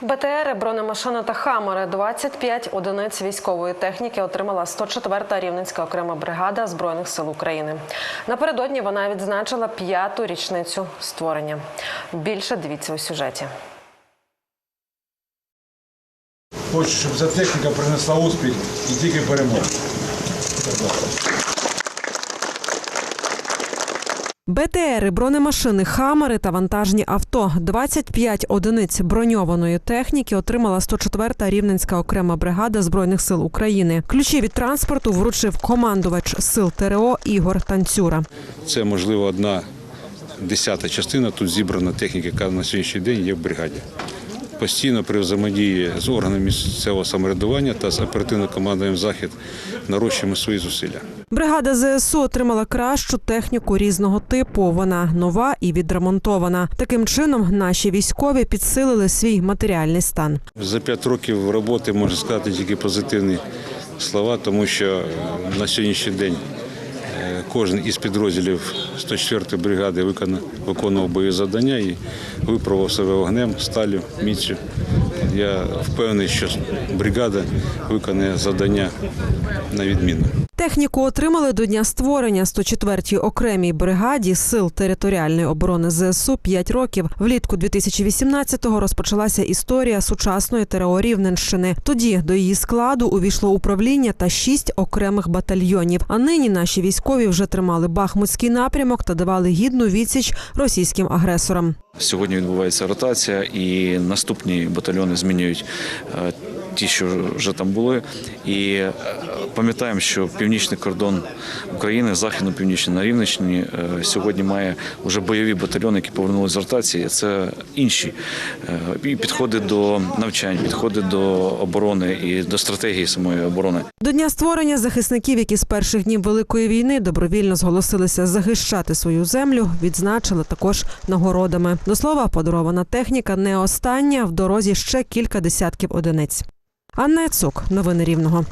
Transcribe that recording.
БТРи, бронемашини та хамери 25 одиниць військової техніки отримала 104-та рівненська окрема бригада збройних сил України. Напередодні вона відзначила п'яту річницю створення. Більше дивіться у сюжеті. Хочу, щоб ця техніка принесла успіх і тільки перемогу. БТРи, бронемашини, хамери та вантажні авто. 25 одиниць броньованої техніки отримала 104-та рівненська окрема бригада збройних сил України. Ключі від транспорту вручив командувач сил ТРО Ігор Танцюра. Це можливо одна десята частина тут зібрана техніка, яка на сьогоднішній день є в бригаді. Постійно при взаємодії з органами місцевого самоврядування та з оперативним командуванням захід нарощуємо свої зусилля. Бригада ЗСУ отримала кращу техніку різного типу. Вона нова і відремонтована. Таким чином наші військові підсилили свій матеріальний стан. За п'ять років роботи можна сказати тільки позитивні слова, тому що на сьогоднішній день кожен із підрозділів 104-ї бригади виконував бойові завдання і випробував себе вогнем, сталю, міцю. Я впевнений, що бригада виконає завдання на відмінно. Техніку отримали до дня створення 104-й окремій бригаді сил територіальної оборони ЗСУ 5 років. Влітку 2018-го розпочалася історія сучасної ТРО Рівненщини. Тоді до її складу увійшло управління та шість окремих батальйонів. А нині наші військові вже тримали бахмутський напрямок та давали гідну відсіч російським агресорам. Сьогодні відбувається ротація, і наступні батальйони змінюють е, ті, що вже там були. І е, пам'ятаємо, що північний кордон України, західно-північний на Рівненщині, е, сьогодні має вже бойові батальйони, які повернулися з ротації. Це інші і підходи до навчань, підходи до оборони і до стратегії самої оборони. До дня створення захисників, які з перших днів великої війни добровільно зголосилися захищати свою землю, відзначили також нагородами. До слова, подарована техніка не остання в дорозі ще кілька десятків одиниць. Анна Цук, новини Рівного.